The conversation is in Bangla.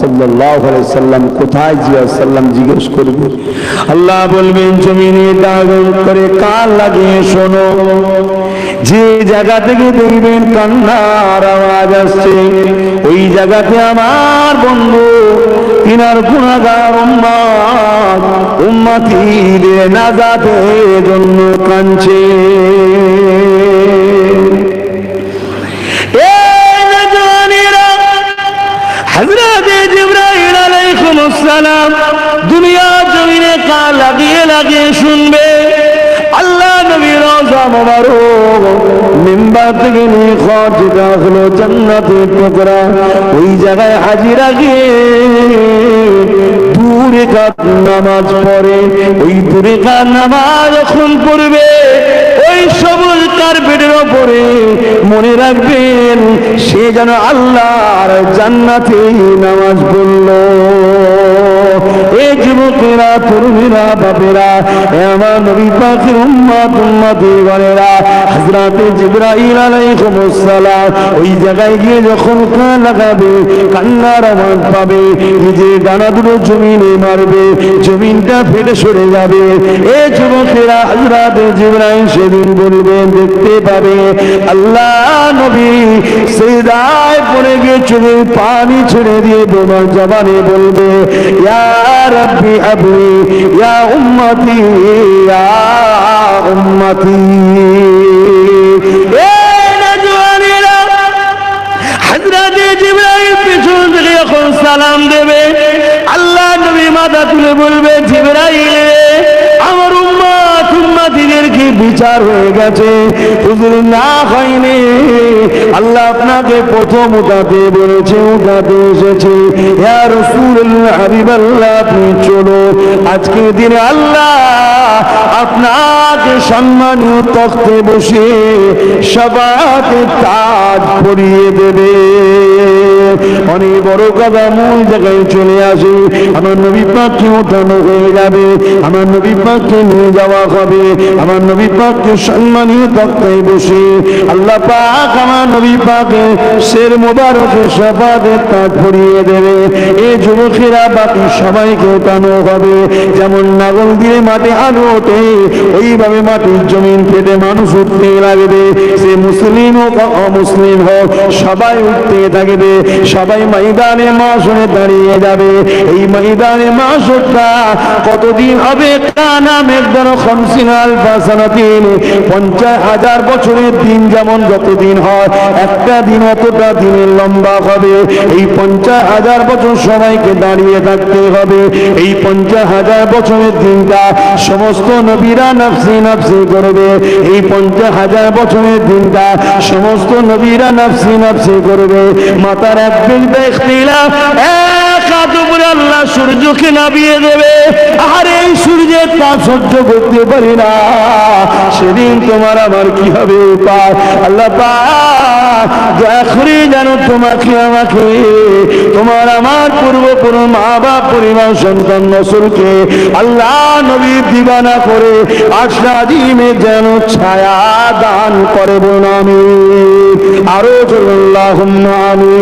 সাল্লাল্লাহু সাল্লাম কোথায় জিয়া সাল্লাম জিজ্ঞেস করবে? আল্লাহ বলবেন, জমিনে করে কান লাগিয়ে শোনো। যে জায়গা থেকে দেখবেন কান্নার আওয়াজ আসছে, ওই জায়গাতে আমার বন্ধু, তিনার গুণাগার উম্মাদ উম্মাতিদের নাজাতের জন্য কাঁদছে। সালাম দুনিয়া জমিনে কান লাগিয়ে লাগিয়ে শুনবে। আল্লাহ নবী রওজা মোবারক, মিম্বার থেকে নিয়ে খরচ হলো জান্নাতের টুকরা। ওই জায়গায় হাজিরা গিয়ে দূরে কাত নামাজ পড়ে, ওই দূরে কাত নামাজ যখন পড়বে। ওই সবুজ কার্পেটের ওপরে মনে রাখবেন সে যেন আল্লাহর জান্নাতে নামাজ পড়ল। এ যুবকেরা, তরুণীরা, বাপেরা আমার নবী পাখির উম্মাত, উম্মাতি গণেরা, হযরতে জিবরাইল আলাইহিস সালাম ওই জায়গায় গিয়ে যখন কান লাগাবে কান্নার আওয়াজ পাবে নিজে ডানা দুটো জমিনে মারবে, জমিনটা ফেটে সরে যাবে। এ যুবকেরা, হযরতে জিবরাইল সেদিন বলবেন দেখতে পাবে, আল্লাহ নবী সিজদায় পড়ে গিয়ে চোখে পানি ছেড়ে দিয়ে তোমার জবানে বলবে, ইয়া রব্বি আবলি ইয়া উম্মতি ইয়া উম্মতি এ নজওয়ানেরা হযরতে জিবরাইল পিছন থেকে যখন সালাম দেবে আল্লাহ নবী মাথা তুলে বলবে জিবরাইল বিচার হয়ে গেছে। হুজুর, না হয়নি। আল্লাহ আপনাকে প্রথম উঠাতে বলেছে, উঠাতে এসেছে। ইয়া রাসূলুল্লাহ, হাবিবাল্লাহ, আপনি চলো। আজকে দিনে আল্লাহ আপনাকে সম্মানীয় তখতে বসে সবাকে তাজ পরিয়ে দেবে। অনেক বড় কথা মূল জায়গায় চলে আসে। আমার নবী পাককে ওঠানো হয়ে যাবে। আমার নবী পাককে নিয়ে যাওয়া হবে। আমার নবী পাককে সম্মানীয় তক্তায় বসে আল্লাহ পাক আমার নবী শের মোবারকে সবাদের তাজ পরিয়ে দেবে। এই যুবকেরা বাকি সবাইকে ওঠানো হবে। যেমন নাগল দিয়ে মাঠে আলো ওঠে, ওইভাবে মাটির জমিন মানুষ উঠতে লাগবে। সে মুসলিম হোক অমুসলিম হোক, সবাই উঠতে থাকবে। সবাই ময়দানে মাসনে দাঁড়িয়ে যাবে। এই ময়দানে মাসটা কতদিন হবে কানা মেঘদান খমসিনাল বাসানাতিন পঞ্চাশ হাজার বছরের দিন যেমন যতদিন হয়, একটা দিন অতটা দিনের লম্বা হবে। এই পঞ্চাশ হাজার বছর সবাইকে দাঁড়িয়ে থাকতে হবে। এই পঞ্চাশ হাজার বছরের দিনটা সমস্ত নবীরা নাফসি নাফসি করবে। এই পঞ্চাশ হাজার বছরের দিনটা সমস্ত নবীরা নাফসি নাফসি করবে। মাতার এক বিন্দু ইখতিলাফ হাত উপরে আল্লাহ সূর্যকে নামিয়ে দেবে। আর এই সূর্যের তাপ সহ্য করতে পারি না। সেদিন তোমার আমার কি হবে উপায়? আল্লাহ পাক করে যেন তোমাকে, আমাকে, তোমার আমার পূর্বপুর মা বাপ পরিবার, সন্তান নসলকে আল্লাহ নবীর দিবানা করে আশা দিমে যেন ছায়া দান করে বোন আমি আরও চল্লাহ আমি